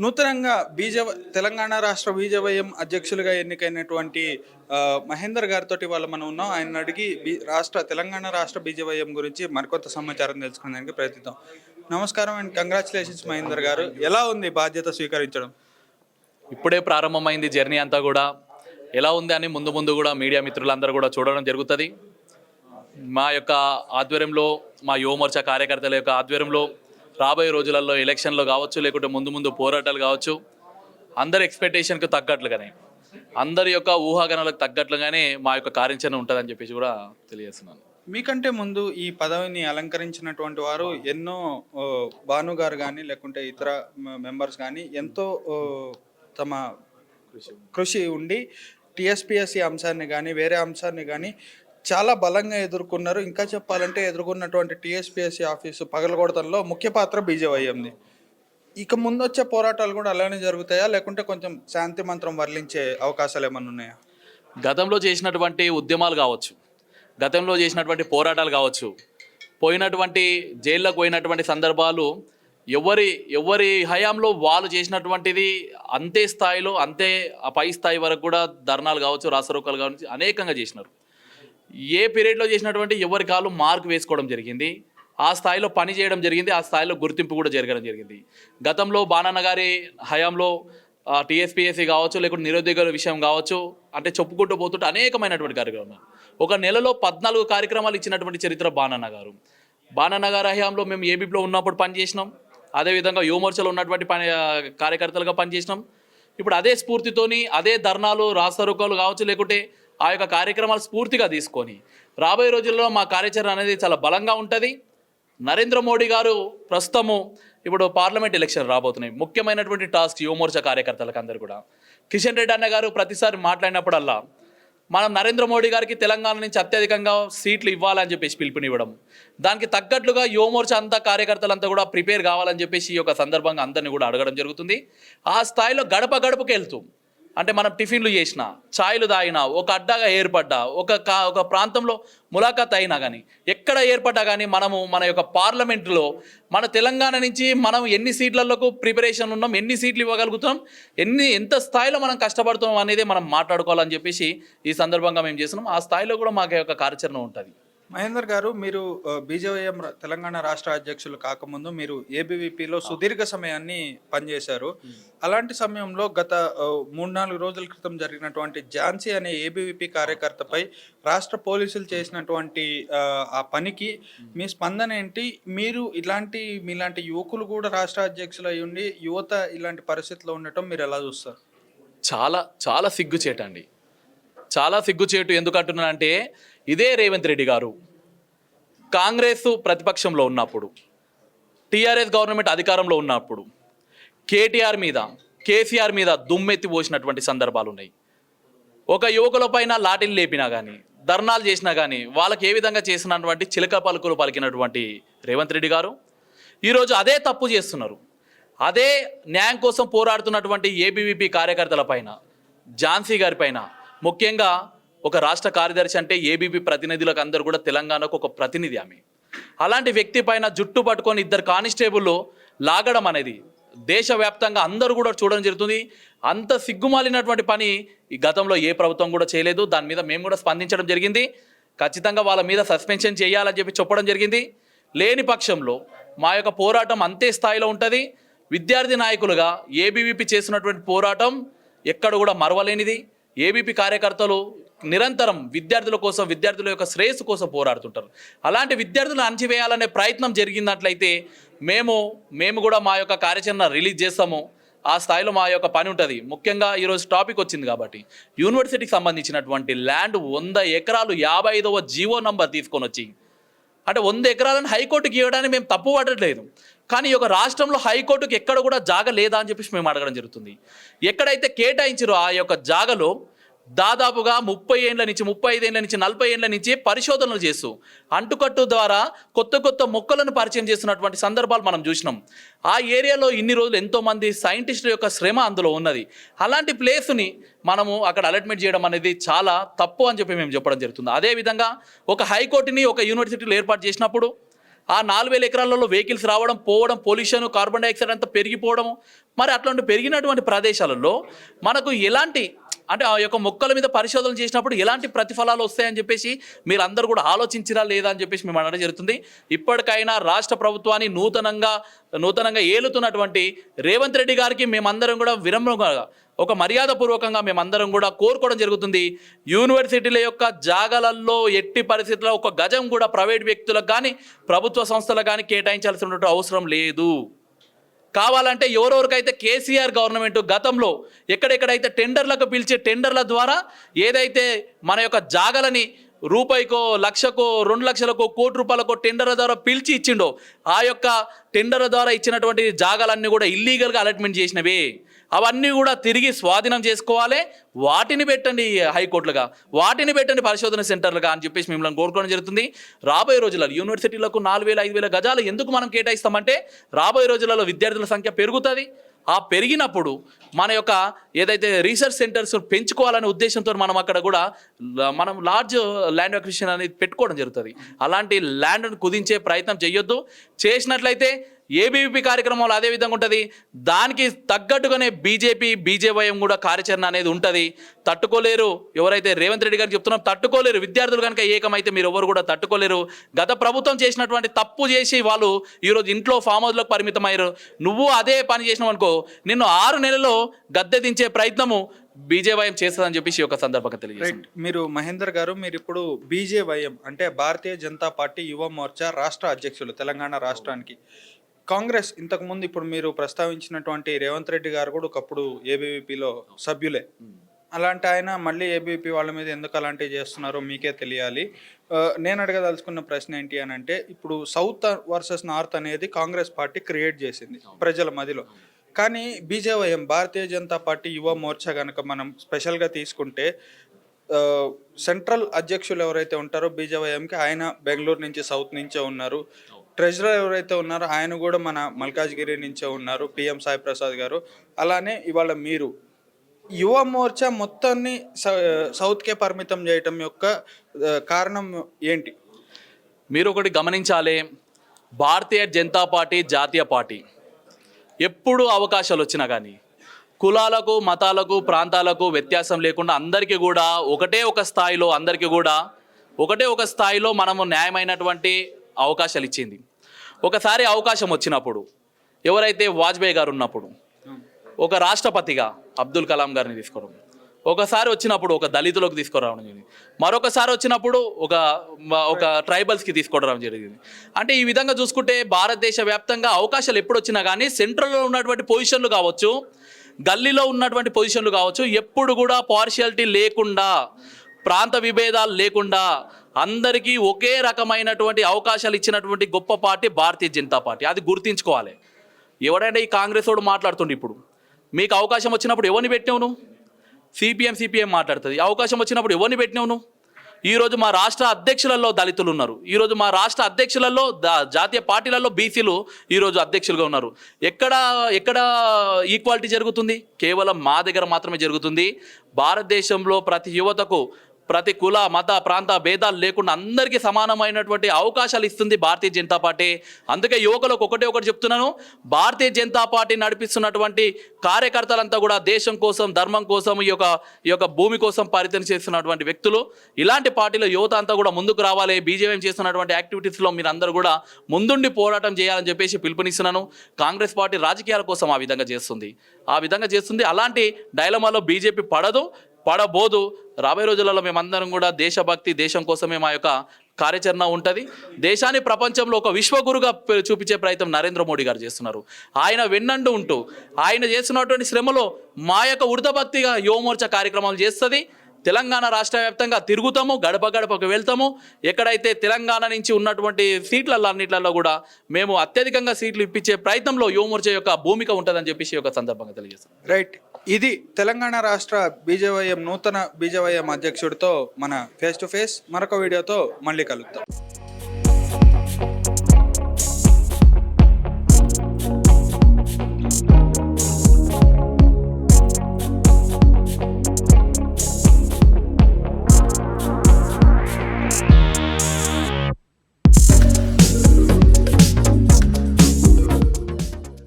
నూతనంగా బీజ తెలంగాణ రాష్ట్ర బీజవయం అధ్యక్షులుగా ఎన్నికైనటువంటి మహేందర్ గారితో ఇవాళ మనం ఉన్నాం. ఆయన అడిగి బీ రాష్ట్ర తెలంగాణ రాష్ట్ర బీజవయం గురించి మరికొంత సమాచారం తెలుసుకునేందుకు ప్రయత్నిద్దాం. నమస్కారం అండ్ కంగ్రాచులేషన్స్ మహేందర్ గారు. ఎలా ఉంది బాధ్యత స్వీకరించడం? ఇప్పుడే ప్రారంభమైంది జర్నీ అంతా కూడా. ఎలా ఉంది అని ముందు ముందు కూడా మీడియా మిత్రులందరూ కూడా చూడడం జరుగుతుంది. మా యొక్క ఆధ్వర్యంలో మా యువమోర్చా కార్యకర్తల యొక్క ఆధ్వర్యంలో రాబోయే రోజులలో ఎలక్షన్లో కావచ్చు లేకుంటే ముందు ముందు పోరాటాలు కావచ్చు అందరి ఎక్స్పెక్టేషన్కి తగ్గట్లుగానే అందరి యొక్క ఊహాగణాలకు తగ్గట్లుగానే మా యొక్క కార్యాచరణ ఉంటుందని చెప్పేసి కూడా తెలియజేస్తున్నాను. మీకంటే ముందు ఈ పదవిని అలంకరించినటువంటి వారు ఎన్నో ఓ, భాను గారు కానీ లేకుంటే ఇతర మెంబర్స్ కానీ ఎంతో తమ కృషి. ఉండి టిఎస్పిఎస్సి అంశాన్ని కానీ వేరే అంశాన్ని కానీ చాలా బలంగా ఎదుర్కొన్నారు. ఇంకా చెప్పాలంటే ఎదుర్కొన్నటువంటి టిఎస్పిఎస్సి ఆఫీసు పగలగొడతంలో ముఖ్య పాత్ర బీజేవైఎంది. ఇక ముందు వచ్చే పోరాటాలు కూడా అలానే జరుగుతాయా? లేకుంటే కొంచెం శాంతి మంత్రం వర్లించే అవకాశాలు ఏమైనా ఉన్నాయా? గతంలో చేసినటువంటి ఉద్యమాలు కావచ్చు గతంలో చేసినటువంటి పోరాటాలు కావచ్చు పోయినటువంటి జైల్లోకి పోయినటువంటి సందర్భాలు ఎవరి ఎవరి హయాంలో వాళ్ళు చేసినటువంటిది అంతే స్థాయిలో అంతే పై స్థాయి వరకు కూడా ధర్నాలు కావచ్చు రాసరోకాలు కావచ్చు అనేకంగా చేసినారు. ఏ పీరియడ్లో చేసినటువంటి ఎవరి కాలు మార్క్ వేసుకోవడం జరిగింది? ఆ స్థాయిలో పని చేయడం జరిగింది ఆ స్థాయిలో గుర్తింపు కూడా జరగడం జరిగింది. గతంలో బానన్న గారి హయాంలో టీఎస్పీఎస్సీ కావచ్చు లేకుంటే నిరుద్యోగుల విషయం కావచ్చు అంటే చెప్పుకుంటూ పోతుంటే అనేకమైనటువంటి కార్యక్రమాలు. ఒక నెలలో పద్నాలుగు కార్యక్రమాలు ఇచ్చినటువంటి చరిత్ర బానన్న గారు. బానన్న గారి హయాంలో మేము ఏబీపీలో ఉన్నప్పుడు పనిచేసినాం అదేవిధంగా యువమోర్చలో ఉన్నటువంటి పని కార్యకర్తలుగా పనిచేసినాం ఇప్పుడు అదే స్ఫూర్తితోని అదే ధర్నాలు రాస్తారోకాలు కావచ్చు లేకుంటే ఆ యొక్క కార్యక్రమాలు స్ఫూర్తిగా తీసుకొని రాబోయే రోజుల్లో మా కార్యాచరణ అనేది చాలా బలంగా ఉంటుంది. నరేంద్ర మోడీ గారు ప్రస్తుతము ఇప్పుడు పార్లమెంట్ ఎలక్షన్ రాబోతున్నాయి. ముఖ్యమైనటువంటి టాస్క్ యువమోర్చా కార్యకర్తలకు అందరు కూడా. కిషన్ రెడ్డి అన్న గారు ప్రతిసారి మాట్లాడినప్పుడల్లా మనం నరేంద్ర మోడీ గారికి తెలంగాణ నుంచి అత్యధికంగా సీట్లు ఇవ్వాలని చెప్పేసి పిలుపునివ్వడం. దానికి తగ్గట్లుగా యువమోర్చా అంతా కార్యకర్తలంతా కూడా ప్రిపేర్ కావాలని చెప్పేసి ఈ యొక్క సందర్భంగా అందరినీ కూడా అడగడం జరుగుతుంది. ఆ స్థాయిలో గడప గడపకి వెళ్తూ అంటే మనం టిఫిన్లు చేసిన ఛాయ్లు తాగినా ఒక అడ్డాగా ఏర్పడ్డా ఒక కా ఒక ప్రాంతంలో ములాఖాత్ అయినా కానీ ఎక్కడ ఏర్పడ్డా కానీ మనము మన యొక్క పార్లమెంటులో మన తెలంగాణ నుంచి మనం ఎన్ని సీట్లలోకి ప్రిపరేషన్ ఉన్నాం ఎన్ని సీట్లు ఇవ్వగలుగుతాం ఎన్ని ఎంత స్థాయిలో మనం కష్టపడుతున్నాం అనేది మనం మాట్లాడుకోవాలని చెప్పేసి ఈ సందర్భంగా మేము చేస్తున్నాం. ఆ స్థాయిలో కూడా మాకు యొక్క కార్యాచరణ ఉంటుంది. మహేందర్ గారు మీరు బీజేవైఎం తెలంగాణ రాష్ట్ర అధ్యక్షులు కాకముందు మీరు ఏబీవీపీలో సుదీర్ఘ సమయాన్ని పనిచేశారు. అలాంటి సమయంలో గత మూడు నాలుగు రోజుల క్రితం జరిగినటువంటి ఝాన్సీ అనే ఏబీవీపీ కార్యకర్తపై రాష్ట్ర పోలీసులు చేసినటువంటి ఆ, పనికి మీ స్పందన ఏంటి? మీరు ఇలాంటి మీలాంటి యువకులు కూడా రాష్ట్ర అధ్యక్షులు అయి ఉండి యువత ఇలాంటి పరిస్థితిలో ఉండటం మీరు ఎలా చూస్తారు? చాలా చాలా సిగ్గుచేటండి. చాలా సిగ్గుచేటు ఎందుకు అంటున్నానంటే ఇదే రేవంత్ రెడ్డి గారు కాంగ్రెస్ ప్రతిపక్షంలో ఉన్నప్పుడు టీఆర్ఎస్ గవర్నమెంట్ అధికారంలో ఉన్నప్పుడు కేటీఆర్ మీద కేసీఆర్ మీద దుమ్మెత్తి పోసినటువంటి సందర్భాలు ఉన్నాయి. ఒక యువకుల పైన లాఠీలు లేపినా కానీ ధర్నాలు చేసినా కానీ వాళ్ళకి ఏ విధంగా చేసినటువంటి చిలక పలుకులు పలికినటువంటి రేవంత్ రెడ్డి గారు ఈరోజు అదే తప్పు చేస్తున్నారు. అదే న్యాయం కోసం పోరాడుతున్నటువంటి ఏబీవీపీ కార్యకర్తల పైన ఝాన్సీ గారి పైన ముఖ్యంగా ఒక రాష్ట్ర కార్యదర్శి అంటే ఏబీపీ ప్రతినిధులకు అందరూ కూడా తెలంగాణకు ఒక ప్రతినిధి ఆమె. అలాంటి వ్యక్తి పైన జుట్టు పట్టుకొని ఇద్దరు కానిస్టేబుల్లో లాగడం అనేది దేశవ్యాప్తంగా అందరూ కూడా చూడడం జరుగుతుంది. అంత సిగ్గుమాలినటువంటి పని ఈ గతంలో ఏ ప్రభుత్వం కూడా చేయలేదు. దాని మీద మేము కూడా స్పందించడం జరిగింది. ఖచ్చితంగా వాళ్ళ మీద సస్పెన్షన్ చేయాలని చెప్పి చెప్పడం జరిగింది. లేని పక్షంలో మా యొక్క పోరాటం అంతే స్థాయిలో ఉంటుంది. విద్యార్థి నాయకులుగా ఏబీవీపీ చేసినటువంటి పోరాటం ఎక్కడ కూడా మరవలేనిది. ఏబీపీ కార్యకర్తలు నిరంతరం విద్యార్థుల కోసం విద్యార్థుల యొక్క శ్రేయస్సు కోసం పోరాడుతుంటారు. అలాంటి విద్యార్థులను అణచివేయాలనే ప్రయత్నం జరిగినట్లయితే మేము మేము కూడా మా యొక్క కార్యాచరణ రిలీజ్ చేస్తాము. ఆ స్థాయిలో మా యొక్క పని ఉంటుంది. ముఖ్యంగా ఈరోజు టాపిక్ వచ్చింది కాబట్టి యూనివర్సిటీకి సంబంధించినటువంటి ల్యాండ్ వంద ఎకరాలు యాభై ఐదవ జీవో నంబర్ తీసుకొని వచ్చి అంటే వంద ఎకరాలను హైకోర్టుకి ఇవ్వడానికి మేము తప్పు పడట్లేదు కానీ ఈ యొక్క రాష్ట్రంలో హైకోర్టుకి ఎక్కడ కూడా జాగ లేదా అని చెప్పేసి మేము అడగడం జరుగుతుంది. ఎక్కడైతే కేటాయించారో ఆ యొక్క జాగలో దాదాపుగా ముప్పై ఏండ్ల నుంచి ముప్పై ఐదేళ్ళ నుంచి నలభై ఏండ్ల నుంచి పరిశోధనలు చేస్తూ అంటుకట్టు ద్వారా కొత్త కొత్త మొక్కలను పరిచయం చేస్తున్నటువంటి సందర్భాలు మనం చూసినాం. ఆ ఏరియాలో ఇన్ని రోజులు ఎంతోమంది సైంటిస్టుల యొక్క శ్రమ అందులో ఉన్నది. అలాంటి ప్లేస్ని మనము అక్కడ అలాట్మెంట్ చేయడం అనేది చాలా తప్పు అని చెప్పి మేము చెప్పడం జరుగుతుంది. అదేవిధంగా ఒక హైకోర్టుని ఒక యూనివర్సిటీలో ఏర్పాటు చేసినప్పుడు ఆ నాలుగు వేల ఎకరాలలో వెహికల్స్ రావడం పోవడం పొల్యూషన్ కార్బన్ డైఆక్సైడ్ అంతా పెరిగిపోవడం. మరి అట్లాంటి పెరిగినటువంటి ప్రదేశాలలో మనకు ఎలాంటి అంటే ఆ యొక్క మొక్కల మీద పరిశోధన చేసినప్పుడు ఎలాంటి ప్రతిఫలాలు వస్తాయని చెప్పేసి మీరు అందరూ కూడా ఆలోచించిరా లేదా అని చెప్పేసి మేము అనడం జరుగుతుంది. ఇప్పటికైనా రాష్ట్ర ప్రభుత్వాన్ని నూతనంగా నూతనంగా ఏలుతున్నటువంటి రేవంత్ రెడ్డి గారికి మేమందరం కూడా విరమ్రంగా ఒక మర్యాదపూర్వకంగా మేమందరం కూడా కోరుకోవడం జరుగుతుంది. యూనివర్సిటీల యొక్క జాగాలలో ఎట్టి పరిస్థితుల్లో ఒక గజం కూడా ప్రైవేట్ వ్యక్తులకు కానీ ప్రభుత్వ సంస్థలకు కానీ కేటాయించాల్సినటువంటి అవసరం లేదు. కావాలంటే ఎవరెవరికైతే కేసీఆర్ గవర్నమెంట్ గతంలో ఎక్కడెక్కడైతే టెండర్లకు పిలిచే టెండర్ల ద్వారా ఏదైతే మన యొక్క జాగలని రూపాయికో లక్షకో రెండు లక్షలకో కోటి రూపాయలకో టెండర్ల ద్వారా పిలిచి ఇచ్చిండో ఆ యొక్క టెండర్ల ద్వారా ఇచ్చినటువంటి జాగాలన్నీ కూడా ఇల్లీగల్గా అలాట్మెంట్ చేసినవి. అవన్నీ కూడా తిరిగి స్వాధీనం చేసుకోవాలి. వాటిని పెట్టండి హైకోర్టులుగా. వాటిని పెట్టండి పరిశోధన సెంటర్లుగా అని చెప్పేసి మిమ్మల్ని కోరుకోవడం జరుగుతుంది. రాబోయే రోజులలో యూనివర్సిటీలకు నాలుగు వేల ఐదు వేల గజాలు ఎందుకు మనం కేటాయిస్తామంటే రాబోయే రోజులలో విద్యార్థుల సంఖ్య పెరుగుతుంది. ఆ పెరిగినప్పుడు మన యొక్క ఏదైతే రీసెర్చ్ సెంటర్స్ పెంచుకోవాలనే ఉద్దేశంతో మనం అక్కడ కూడా మనం లార్జ్ ల్యాండ్ అక్విజిషన్ అనేది పెట్టుకోవడం జరుగుతుంది. అలాంటి ల్యాండ్ను కుదించే ప్రయత్నం చేయొద్దు చేసినట్లయితే ఏబీవీపీ కార్యక్రమాలు అదే విధంగా ఉంటుంది. దానికి తగ్గట్టుగానే బీజేపీ బీజేవైఎం కూడా కార్యాచరణ అనేది ఉంటుంది. తట్టుకోలేరు. ఎవరైతే రేవంత్ రెడ్డి గారికి చెప్తున్నాం తట్టుకోలేరు. విద్యార్థులు కనుక ఏకమైతే మీరు ఎవరు కూడా తట్టుకోలేరు. గత ప్రభుత్వం చేసినటువంటి తప్పు చేసి వాళ్ళు ఈరోజు ఇంట్లో ఫామ్ హౌస్లకు పరిమితమయ్యారు. నువ్వు అదే పని చేసినావు అనుకో నిన్ను ఆరు నెలల్లో గద్దె దించే ప్రయత్నము బీజేవైఎం చేస్తుందని చెప్పేసి ఒక సందర్భంగా తెలియజేయండి రైట్. మీరు మహేందర్ గారు మీరు ఇప్పుడు బీజేవైఎం అంటే భారతీయ జనతా పార్టీ యువ మోర్చా రాష్ట్ర అధ్యక్షులు తెలంగాణ రాష్ట్రానికి. కాంగ్రెస్ ఇంతకుముందు ఇప్పుడు మీరు ప్రస్తావించినటువంటి రేవంత్ రెడ్డి గారు కూడా ఒకప్పుడు ఏబీవీపీలో సభ్యులే. అలాంటి ఆయన మళ్ళీ ఏబీవీపీ వాళ్ళ మీద ఎందుకు అలాంటివి చేస్తున్నారో మీకే తెలియాలి. నేను అడగదలుచుకున్న ప్రశ్న ఏంటి అని అంటే ఇప్పుడు సౌత్ వర్సెస్ నార్త్ అనేది కాంగ్రెస్ పార్టీ క్రియేట్ చేసింది ప్రజల మధ్యలో కానీ బీజేవైఎం భారతీయ జనతా పార్టీ యువ మోర్చా కనుక మనం స్పెషల్గా తీసుకుంటే సెంట్రల్ అధ్యక్షులు ఎవరైతే ఉంటారో బీజేవైఎంకి ఆయన బెంగళూరు నుంచి సౌత్ నుంచే ఉన్నారు. ట్రెజరర్ ఎవరైతే ఉన్నారో ఆయన కూడా మన మల్కాజ్గిరి నుంచే ఉన్నారు పిఎం సాయి ప్రసాద్ గారు. అలానే ఇవాళ మీరు. యువ మోర్చా మొత్తాన్ని సౌత్కే పరిమితం చేయటం యొక్క కారణం ఏంటి? మీరు ఒకటి గమనించాలి. భారతీయ జనతా పార్టీ జాతీయ పార్టీ. ఎప్పుడు అవకాశాలు వచ్చినా కానీ కులాలకు మతాలకు ప్రాంతాలకు వ్యత్యాసం లేకుండా అందరికీ కూడా ఒకటే ఒక స్థాయిలో అందరికీ కూడా ఒకటే ఒక స్థాయిలో మనము న్యాయమైనటువంటి అవకాశాలు ఇచ్చింది. ఒకసారి అవకాశం వచ్చినప్పుడు ఎవరైతే వాజ్పేయి గారు ఉన్నప్పుడు ఒక రాష్ట్రపతిగా అబ్దుల్ కలాం గారిని తీసుకోవడం. ఒకసారి వచ్చినప్పుడు ఒక దళితులకు తీసుకురావడం జరిగింది. మరొకసారి వచ్చినప్పుడు ఒక ఒక ట్రైబల్స్కి తీసుకురావడం జరిగింది. అంటే ఈ విధంగా చూసుకుంటే భారతదేశ వ్యాప్తంగా అవకాశాలు ఎప్పుడు వచ్చినా కానీ సెంట్రల్లో ఉన్నటువంటి పొజిషన్లు కావచ్చు గల్లీలో ఉన్నటువంటి పొజిషన్లు కావచ్చు ఎప్పుడు కూడా పార్షియాలిటీ లేకుండా ప్రాంత విభేదాలు లేకుండా అందరికీ ఒకే రకమైనటువంటి అవకాశాలు ఇచ్చినటువంటి గొప్ప పార్టీ భారతీయ జనతా పార్టీ. అది గుర్తించుకోవాలి. ఎవడైనా ఈ కాంగ్రెస్ వాడు మాట్లాడుతుండే ఇప్పుడు. మీకు అవకాశం వచ్చినప్పుడు ఎవరిని పెట్టినావు నువ్వు సిపిఎం సిపిఎం మాట్లాడుతుంది. అవకాశం వచ్చినప్పుడు ఎవరిని పెట్టినావు నువ్వు ఈరోజు మా రాష్ట్ర అధ్యక్షులలో దళితులు ఉన్నారు. ఈరోజు మా రాష్ట్ర అధ్యక్షులలో దా- జాతీయ పార్టీలలో బీసీలు ఈరోజు అధ్యక్షులుగా ఉన్నారు. ఎక్కడ ఎక్కడ ఈక్వాలిటీ జరుగుతుంది? కేవలం మా దగ్గర మాత్రమే జరుగుతుంది. భారతదేశంలో ప్రతి యువతకు ప్రతి కుల మత ప్రాంత భేదాలు లేకుండా అందరికీ సమానమైనటువంటి అవకాశాలు ఇస్తుంది భారతీయ జనతా పార్టీ. అందుకే యువకులకు ఒకటే ఒకటి చెప్తున్నాను. భారతీయ జనతా పార్టీ నడిపిస్తున్నటువంటి కార్యకర్తలంతా కూడా దేశం కోసం ధర్మం కోసం ఈ యొక్క ఈ యొక్క భూమి కోసం పరితని చేస్తున్నటువంటి వ్యక్తులు. ఇలాంటి పార్టీలో యువత అంతా కూడా ముందుకు రావాలి. బీజేపీ చేస్తున్నటువంటి యాక్టివిటీస్లో మీరు అందరూ కూడా ముందుండి పోరాటం చేయాలని చెప్పేసి పిలుపునిస్తున్నాను. కాంగ్రెస్ పార్టీ రాజకీయాల కోసం ఆ విధంగా చేస్తుంది. ఆ విధంగా చేస్తుంది. అలాంటి డైలమాలో బీజేపీ పడదు. పడబోదు. రాబోయే రోజులలో మేమందరం కూడా దేశభక్తి దేశం కోసమే మా యొక్క కార్యాచరణ ఉంటుంది. దేశాన్ని ప్రపంచంలో ఒక విశ్వగురుగా చూపించే ప్రయత్నం నరేంద్ర మోడీ గారు చేస్తున్నారు. ఆయన వెన్నండు ఉంటూ ఆయన చేస్తున్నటువంటి శ్రమలో మా యొక్క ఉడతభక్తిగా యువమోర్చ కార్యక్రమాలు చేస్తుంది. తెలంగాణ రాష్ట్ర వ్యాప్తంగా తిరుగుతాము గడప గడపకు వెళ్తాము. ఎక్కడైతే తెలంగాణ నుంచి ఉన్నటువంటి సీట్లలో అన్నిట్లలో కూడా మేము అత్యధికంగా సీట్లు ఇప్పించే ప్రయత్నంలో యువమోర్చ యొక్క భూమిక ఉంటుందని చెప్పేసి ఒక సందర్భంగా తెలియజేస్తాం రైట్. ఇది తెలంగాణ రాష్ట్ర బీజేవైఎం నూతన బీజేవైఎం అధ్యక్షుడితో మన ఫేస్ టు ఫేస్ మరొక వీడియోతో మళ్ళీ కలుద్దాం.